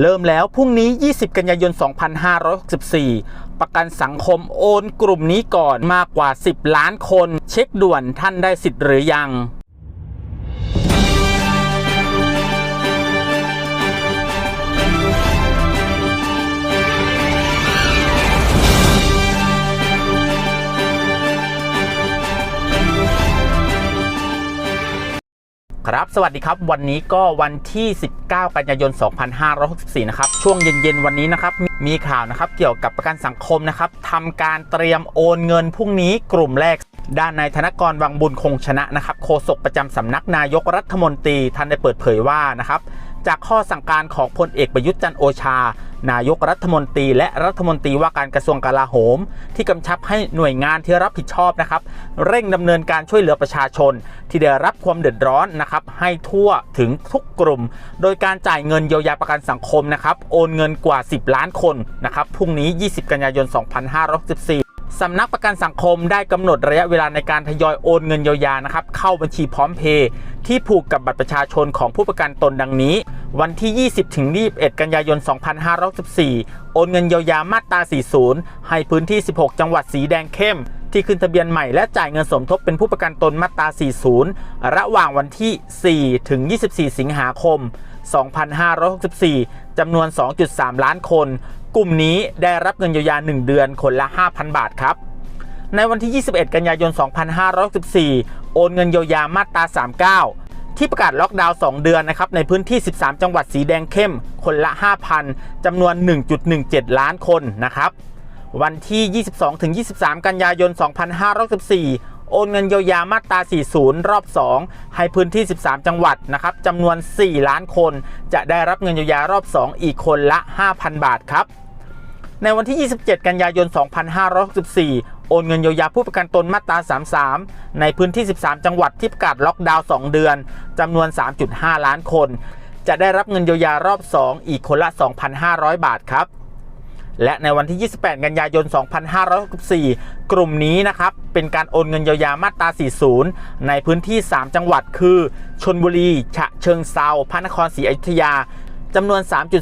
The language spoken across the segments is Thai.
เริ่มแล้วพรุ่งนี้ 20 กันยายน 2564 ประกันสังคมโอนกลุ่มนี้ก่อนมากกว่า 10 ล้านคน เช็คด่วนท่านได้สิทธิ์หรือยัง ครับ สวัสดีครับ วันนี้ก็วันที่ 19 กันยายน 2564 นะครับ ช่วงเย็นๆ วันนี้นะครับ มีข่าวนะครับ เกี่ยวกับประกันสังคมนะครับทำการเตรียมโอนเงินพรุ่งนี้กลุ่มแรก ด้านนายธนกรวังบุญคงชนะนะครับ โฆษกประจำสำนักนายกรัฐมนตรีท่านได้เปิดเผยว่านะครับ จากข้อสั่งการของพลเอกประยุทธ์จันโอชา นายกรัฐมนตรี และรัฐมนตรีว่าการกระทรวงกลาโหม ที่กำชับให้หน่วยงานที่รับผิดชอบนะครับ เร่งดำเนินการช่วยเหลือประชาชน ที่ได้รับความเดือดร้อนนะครับให้ทั่วถึงทุกกลุ่ม โดยการจ่ายเงินเยียวยาประกันสังคมนะครับโอนเงินกว่า 10 ล้านคนนะครับพรุ่งนี้ 20 กันยายน 2564 สำนักประกันสังคมได้กำหนดระยะเวลาในการทยอยโอนเงินเยียวยานะครับเข้าบัญชีพร้อมเพย์ที่ผูกกับบัตรประชาชนของผู้ประกันตนดังนี้ วันที่ 20 ถึง 21 กันยายน 2564 โอนเงินเยียวยามาตรา 40 ให้พื้นที่ 16 จังหวัดสีแดงเข้ม ที่ขึ้นทะเบียนใหม่และจ่ายเงินสมทบเป็นผู้ประกันตนมาตรา 40 ระหว่างวันที่ 4 ถึง 24 สิงหาคม 2564 จำนวน 2.3 ล้านคน กลุ่มนี้ได้รับเงินเยียวยา 1 เดือนคนละ 5,000 บาทครับ ในวันที่ 21 กันยายน 2564 โอนเงินเยียวยามาตรา 39 ที่ประกาศล็อกดาวน์ 2 เดือนนะครับในพื้นที่ 13 จังหวัดสีแดงเข้ม คนละ 5,000จำนวน 1.17 ล้านคนนะครับ วันที่ 22-23 กันยายน 2564โอนเงินเยียวยามาตรา 40 รอบ 2 ให้พื้นที่ 13 จังหวัดนะครับจำนวน 4 ล้านคน จะได้รับเงินเยียวยารอบ 2 อีกคนละ 5,000 บาทครับ ในวันที่ 27 กันยายน 2564 โอนเงินเยียวยาผู้ประกันตนมาตรา 33 ในพื้นที่ 13 จังหวัดที่ประกาศล็อกดาวน์ 2 เดือน จำนวน 3.5 ล้านคน จะได้รับเงินเยียวยารอบ 2 อีกคนละ 2,500 บาทครับ และในวันที่ 28 กันยายน 2564 กลุ่มนี้นะครับ เป็นการโอนเงินเยียวยามาตรา 40 ในพื้นที่ 3 จังหวัดคือ ชนบุรี ฉะเชิงเซาพระนครศรีอยุธยา จำนวน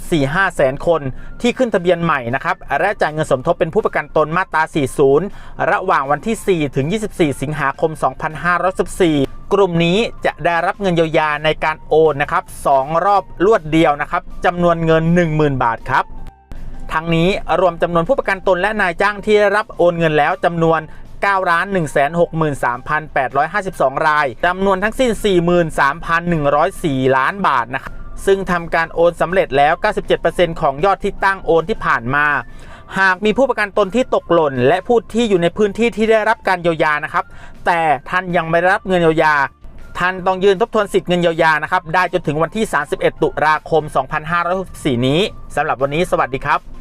3.45 แสนคนที่ขึ้นทะเบียนใหม่นะครับและจ่ายเงินสมทบเป็นผู้ประกันตนมาตรา 40 ระหว่างวันที่ 4 ถึง 24 สิงหาคม 2514กลุ่มนี้จะได้รับเงินเยียวยาในการโอนนะครับ2รอบรวดเดียวนะครับจำนวนเงิน 10,000 บาทครับ ทั้งนี้รวมจำนวนผู้ประกันตนและนายจ้างที่ได้รับโอนเงินแล้วจำนวน9 1 6 3 8 5 2 รายจำนวนทั้งสิ้น 43,104 ล้านบาทนะครับ ซึ่งทำการโอนสำเร็จแล้ว 97%ของยอดที่ตั้งโอนที่ผ่านมา หากมีผู้ประกันตนที่ตกหล่น และผู้ที่อยู่ในพื้นที่ที่ได้รับการเยียวยานะครับ แต่ท่านยังไม่ได้รับเงินเยียวยาท่านต้องยืนทบทวนสิทธิ์เงินเยียวยานะครับ ได้จนถึงวันที่ 31 ตุลาคม 2564 นี้สำหรับวันนี้สวัสดีครับ